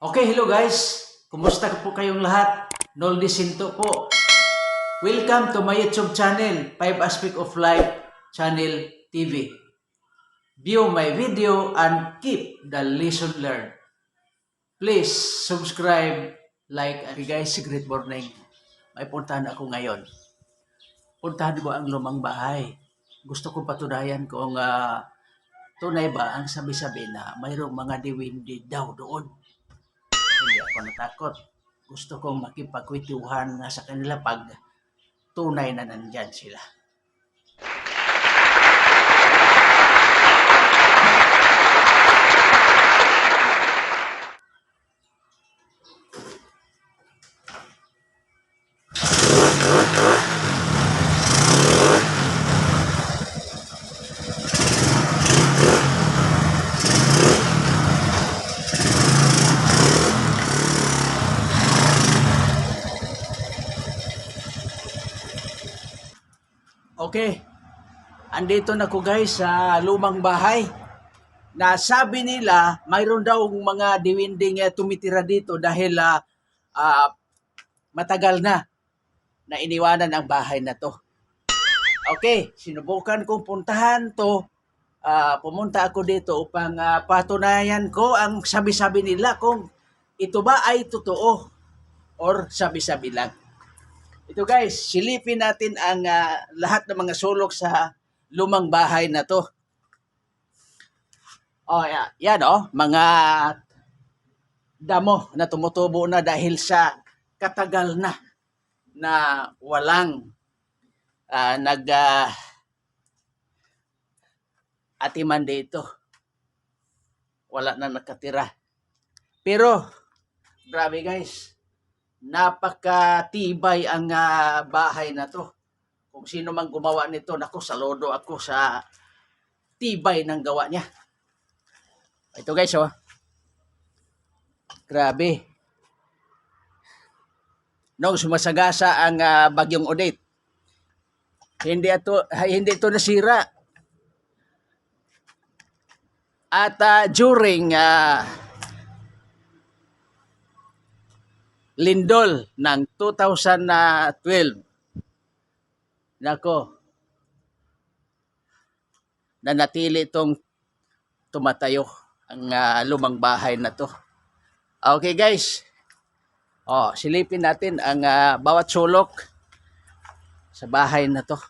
Okay, hello guys. Kumusta po kayong lahat? Noldi Sinto po. Welcome to my YouTube channel, 5 Aspect of Life Channel TV. View my video and keep the lesson learned. Please subscribe, like, and guys, great morning. May puntahan ako ngayon. Puntahan ko ang lumang bahay. Gusto ko patunayan kung ah, tunay ba ang sabi-sabi na mayroong mga diwindi daw doon. Hindi ako natakot. Gusto kong makipagkwituhan nga sa kanila pag tunay na nandyan sila. Okay. Andito na ko guys sa lumang bahay. Na sabi nila, mayroon daw mga diwinding eh, tumitira dito dahil ah, ah, matagal na na iniwanan ang bahay na to. Okay, sinubukan kong puntahan to. Ah, pumunta ako dito upang ah, patunayan ko ang sabi-sabi nila kung ito ba ay totoo or sabi-sabi lang. Ito guys, silipin natin ang ah, lahat ng mga sulok sa lumang bahay na to. Oh, ya- yan oh, mga damo na tumutubo na dahil sa katagal na na walang ah, nag ah, atiman dito. Wala na nakatira. Pero, grabe guys, napakatibay ang ah, bahay na to. Kung sino man gumawa nito, naku, saludo ako sa tibay ng gawa niya. Ito guys, oh. Grabe. Nung sumasagasa ang ah, bagyong Odette, hindi ito, hindi ito nasira. At ah, during ah, lindol ng 2012. Nako. Nanatili itong tumatayo ang ah, lumang bahay na to. Okay guys. Oh, silipin natin ang ah, bawat sulok sa bahay na to.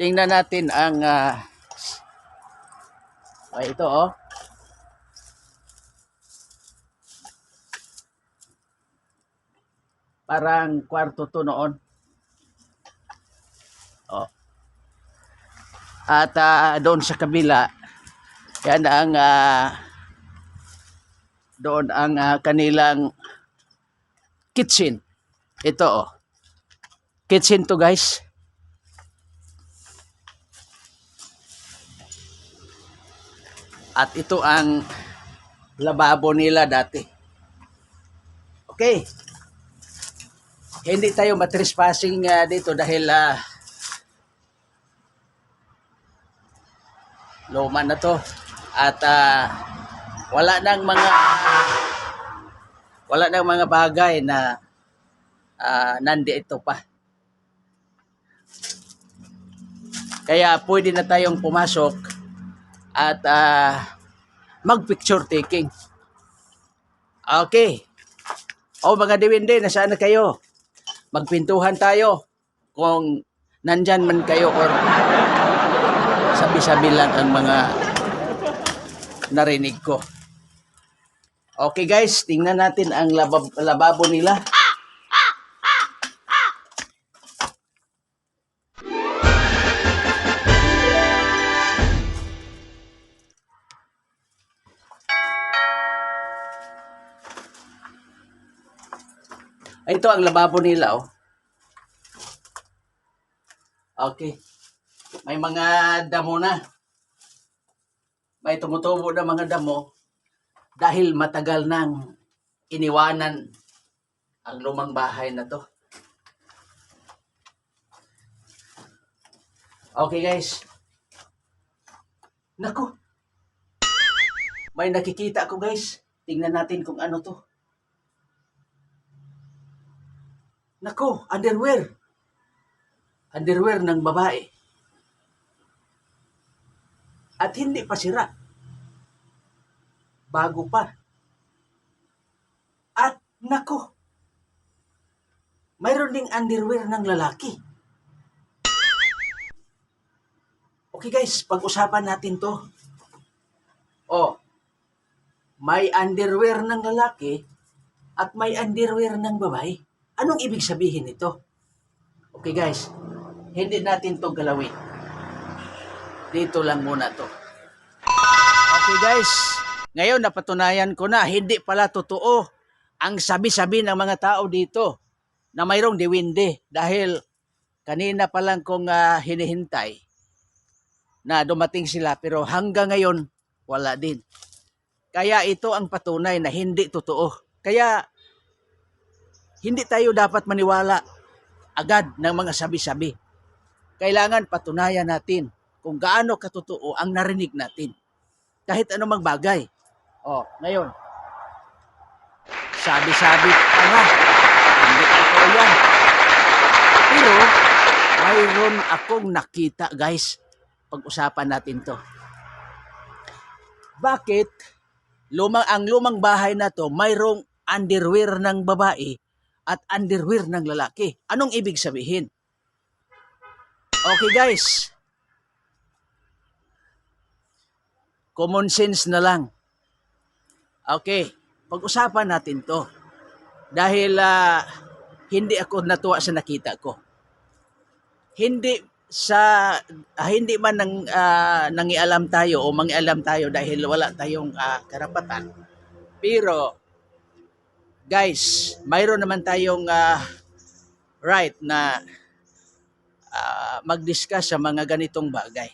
Tingnan natin ang ah, oh, ito oh. Parang kwarto to noon. Oh. At ah, doon sa kabila, yan ang ah, doon ang ah, kanilang kitchen. Ito oh. Kitchen to guys. At ito ang lababo nila dati. Okay. Hindi tayo matrespassing ah, dito dahil ah, luma na to at ah, wala nang mga wala nang mga bagay na ah, nandi ito pa. Kaya pwede na tayong pumasok at ah, mag-picture taking. Okay. O mga diwindi, nasaan na kayo? Magpintuhan tayo kung nandyan man kayo or sabi-sabi lang ang mga narinig ko. Okay guys, tingnan natin ang labab- lababo nila. Ito ang lababo nila, oh. Okay. May mga damo na. May tumutubo na mga damo dahil matagal nang iniwanan ang lumang bahay na to. Okay guys. Nako. may nakikita ko guys. Tingnan natin kung ano to. Nako, underwear. Underwear ng babae. At hindi pa sira. Bago pa. At nako, mayroon ding underwear ng lalaki. Okay guys, pag-usapan natin to. Oh, may underwear ng lalaki at may underwear ng babae. Anong ibig sabihin nito? Okay guys, hindi natin to galawin. Dito lang muna to. Okay guys, ngayon napatunayan ko na hindi pala totoo ang sabi-sabi ng mga tao dito na mayroong diwinde dahil kanina pa lang kong ah, hinihintay na dumating sila pero hanggang ngayon wala din. Kaya ito ang patunay na hindi totoo. Kaya hindi tayo dapat maniwala agad ng mga sabi-sabi. Kailangan patunayan natin kung gaano katotoo ang narinig natin. Kahit anumang bagay. Oh, ngayon, sabi-sabi pa nga. Hindi totoo yan. Pero, mayroon akong nakita guys. Pag-usapan natin to. Bakit lumang ang lumang bahay na to mayroong underwear ng babae at underwear ng lalaki? Anong ibig sabihin? Okay guys. Common sense na lang. Okay, pag-usapan natin to. Dahil ah, hindi ako natuwa sa nakita ko. Hindi sa ah, hindi man nang ah, nangialam tayo o mangialam tayo dahil wala tayong ah, karapatan. Pero guys, mayroon naman tayong ah, right na ah, mag-discuss sa mga ganitong bagay.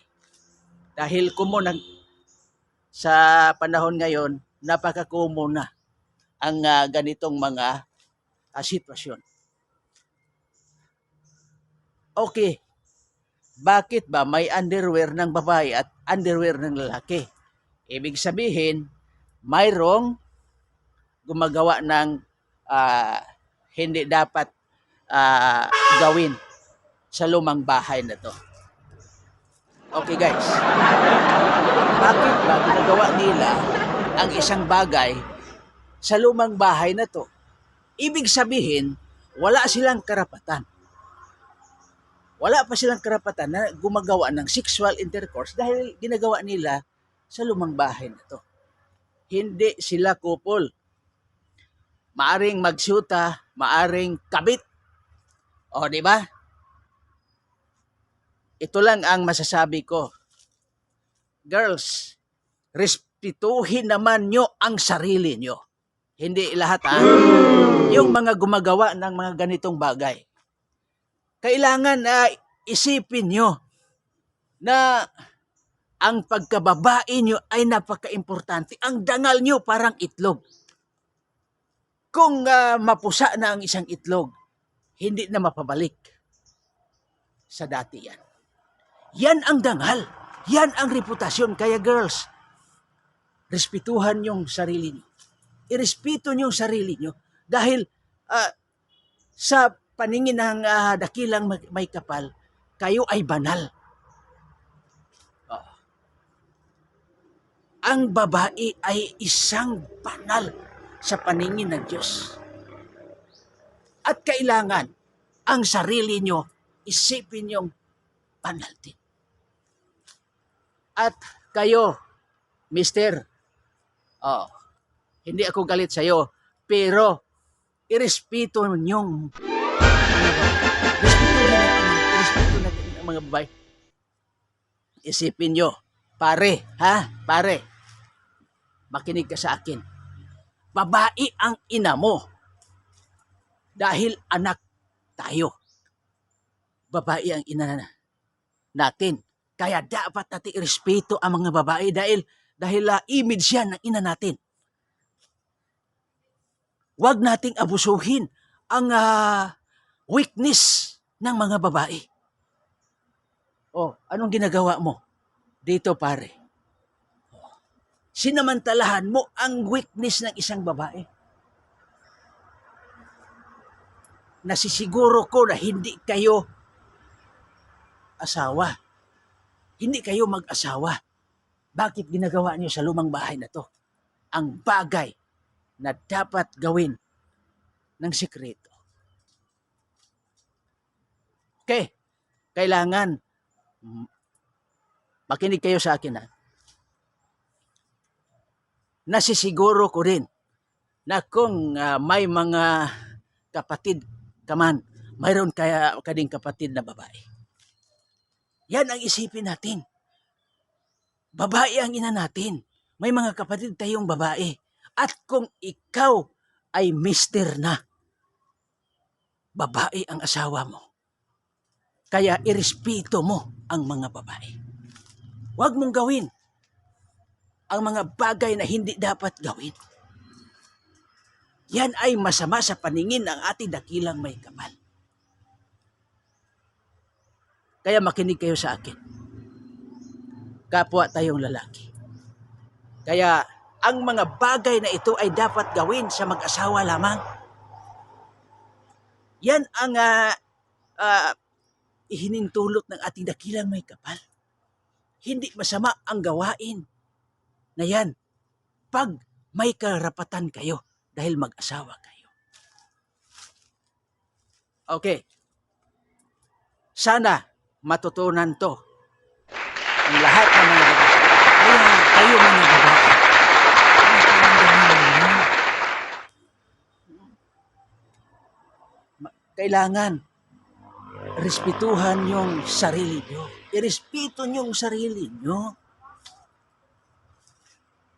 Dahil ang sa panahon ngayon, napaka-common na ang ah, ganitong mga ah, sitwasyon. Okay, bakit ba may underwear ng babae at underwear ng lalaki? Ibig sabihin, mayroong gumagawa ng ah, hindi dapat ah, gawin sa lumang bahay na to. Okay guys, bakit ba ginagawa nila ang isang bagay sa lumang bahay na to? Ibig sabihin, wala silang karapatan. Wala pa silang karapatan na gumagawa ng sexual intercourse dahil ginagawa nila sa lumang bahay na to. Hindi sila couple. Maaring magsyuta, maaring kabit. O, di ba? Ito lang ang masasabi ko. Girls, respetuhin naman nyo ang sarili nyo. Hindi lahat ha. Yung mga gumagawa ng mga ganitong bagay. Kailangan na isipin nyo na ang pagkababae nyo ay napaka-importante. Ang dangal nyo parang itlog. Kung ah, mapusa na ang isang itlog, hindi na mapabalik sa dati yan. Yan ang dangal. Yan ang reputasyon. Kaya girls, respetuhan yung sarili nyo. Irespeto nyo yung sarili nyo. Dahil ah, sa paningin ng ah, dakilang may kapal, kayo ay banal. Ah. Ang babae ay isang banal sa paningin ng Diyos. At kailangan ang sarili nyo isipin yung din. At kayo, mister, oh, hindi ako galit sa'yo, pero irespeto ninyong mga babae. Respeto natin, respeto natin ang mga babae. Isipin nyo, pare, ha, pare, makinig ka sa akin. Babae ang ina mo. Dahil anak tayo. Babae ang ina na- natin. Kaya dapat natin irespeto ang mga babae dahil dahil uh, image yan ng ina natin. Huwag nating abusuhin ang ah, weakness ng mga babae. Oh, anong ginagawa mo? Dito pare. Sinamantalahan mo ang weakness ng isang babae. Nasisiguro ko na hindi kayo asawa. Hindi kayo mag-asawa. Bakit ginagawa niyo sa lumang bahay na to? Ang bagay na dapat gawin ng sikreto. Okay, kailangan mm, makinig kayo sa akin ha. Nasisiguro ko rin na kung ah, may mga kapatid ka man, mayroon kaya kading kapatid na babae. Yan ang isipin natin. Babae ang ina natin. May mga kapatid tayong babae. At kung ikaw ay mister na, babae ang asawa mo. Kaya irespeto mo ang mga babae. Huwag mong gawin ang mga bagay na hindi dapat gawin. Yan ay masama sa paningin ng ating dakilang may kapal. Kaya makinig kayo sa akin. Kapwa tayong lalaki. Kaya ang mga bagay na ito ay dapat gawin sa mag-asawa lamang. Yan ang ah, ah, ihinintulot ng ating dakilang may kapal. Hindi masama ang gawain na yan pag may karapatan kayo dahil mag-asawa kayo. Okay. Sana matutunan to ang lahat ng mga babae. Kaya kayo mga babae. Kailangan respetuhan yung sarili nyo. Irespeto nyo yung sarili nyo.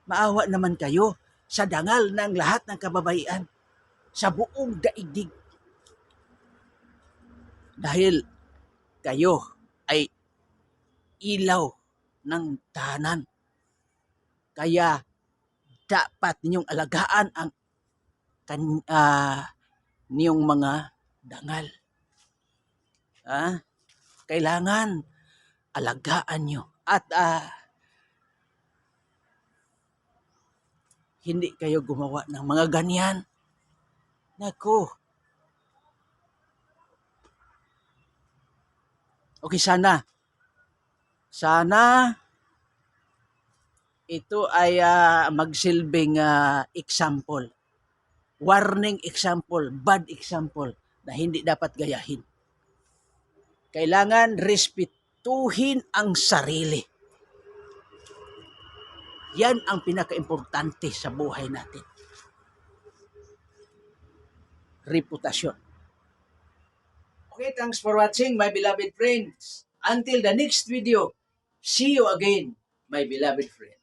Maawa naman kayo sa dangal ng lahat ng kababaihan sa buong daigdig. Dahil kayo ay ilaw ng tahanan. Kaya dapat ninyong alagaan ang kan, ah, niyong mga dangal. Ah, kailangan alagaan nyo. At ah, hindi kayo gumawa ng mga ganyan. Naku. Okay, sana. Sana ito ay ah, magsilbing ah, example. Warning example, bad example na hindi dapat gayahin. Kailangan respetuhin ang sarili. Yan ang pinaka-importante sa buhay natin. Reputasyon. Okay, thanks for watching my beloved friends. Until the next video, see you again, my beloved friends.